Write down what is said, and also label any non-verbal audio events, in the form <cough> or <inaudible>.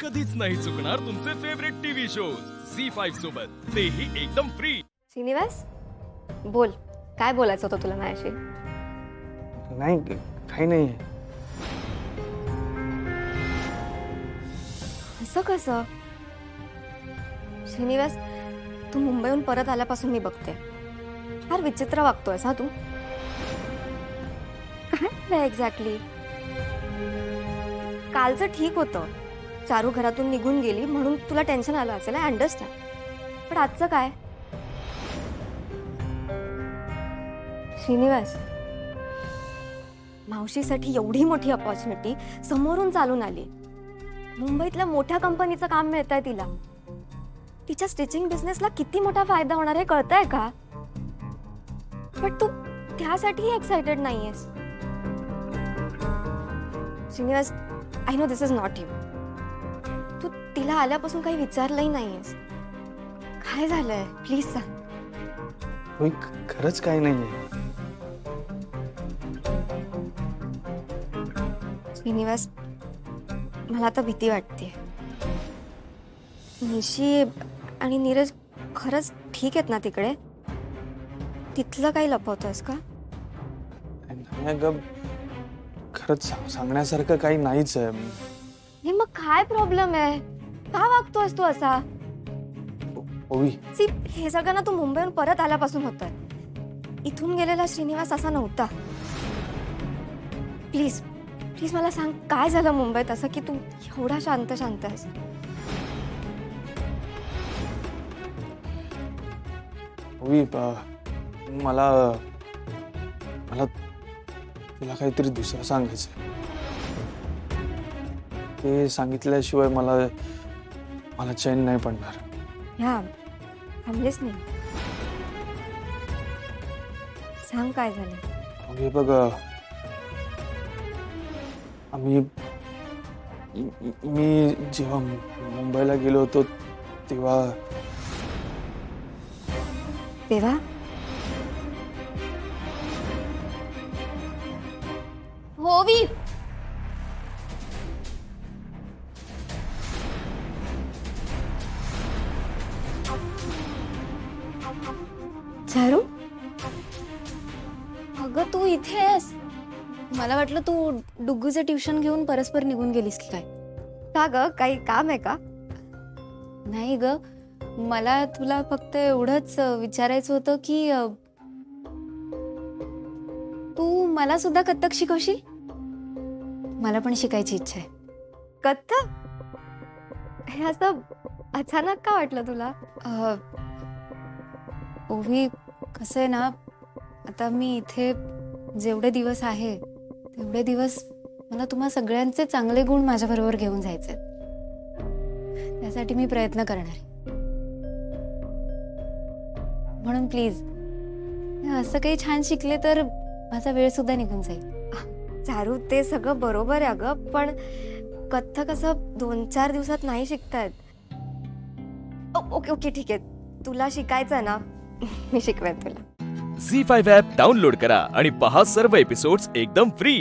कधीच नाही चुकणार तुमचे favourite TV shows C five सोबत. तेही एकदम फ्री श्रीनिवास बोल. काय बोलायचं होतं तुला माझ्याशी? नाही काही नाही असं कसं? श्रीनिवास तू मुंबईहून परत आल्यापासून मी बघते. फार विचित्र वागतोयस हा तू? काय? एक्झॅक्टली कालचं ठीक होतं. चारू घरातून निघून गेली म्हणून तुला टेन्शन आलं असेल आय अंडरस्टँड पण आजचं काय? श्रीनिवास मावशीसाठी एवढी मोठी अपॉर्च्युनिटी समोरून चालून आली. मुंबईतल्या मोठ्या कंपनीचं काम मिळत आहे तिला. तिच्या स्टिचिंग बिझनेसला किती मोठा फायदा होणार हे कळतंय का? बट तू त्यासाठीही एक्सायटेड नाहीयेस. Shrinivas I know this is not you तिला आल्यापासून काही विचारलंही नाहीयेस. काय झालंय? प्लीज सांग. होय खरंच काही नाहीये. श्रीनिवास मला आता भीती वाटते निशी आणि नीरज खरंच ठीक आहेत ना तिकडे? तिथलं काही लपवतोयस का? नाही अगं खरंच सा- सांगण्यासारखं काही नाहीच आहे. हे मग काय प्रॉब्लेम आहे? का वागतोयस तू असा. ओवी. सी हे सगळं ना तू मुंबईहून परत आल्यापासून होत इथून गेलेला श्रीनिवास असा नव्हता. प्लीज प्लीज मला सांग काय झालं मुंबईत असं की तू एवढा शांत शांत आहेस? ओवी मला मला तुला काहीतरी दुसरं सांगायचं ते सांगितल्याशिवाय मला मला चैन नाही पडणार. ह्या थांबलेच नाही. सांग काय झालं? हे बघ आम्ही मी जेव्हा मुंबईला गेलो होतो तेव्हा तेव्हा? होवी चारू अगं तू इथे आहेस. मला वाटलं तू डुग्गूचे ट्युशन घेऊन परस्पर निघून गेलीस की काय? का ग? काही काम आहे का? नाही ग. मला तुला फक्त एवढंच विचारायचं होतं की अ, तू मला सुद्धा कथ्थक शिकवशील? मला पण शिकायची इच्छा आहे. कथ्थक? हे असं अचानक का वाटलं तुला? ओवी कसं आहे ना आता मी इथे जेवढे दिवस आहे तेवढे दिवस मला तुम्हा सगळ्यांचे चांगले गुण माझ्याबरोबर घेऊन जायचे त्यासाठी मी प्रयत्न करणार आहे. म्हणून प्लीज असं काही छान शिकले तर माझा वेळ सुद्धा निघून जाईल. चारू ते सगळं बरोबर आहे अगं पण कथ्थक असं दोन चार दिवसात नाही शिकतायत. ओ- ओके ओके ठीक आहे. तुला शिकायचं ना <laughs> मी शिकवेन तुला. झी फाईव्ह ॲप डाउनलोड करा आणि पहा सर्व एपिसोड्स एकदम फ्री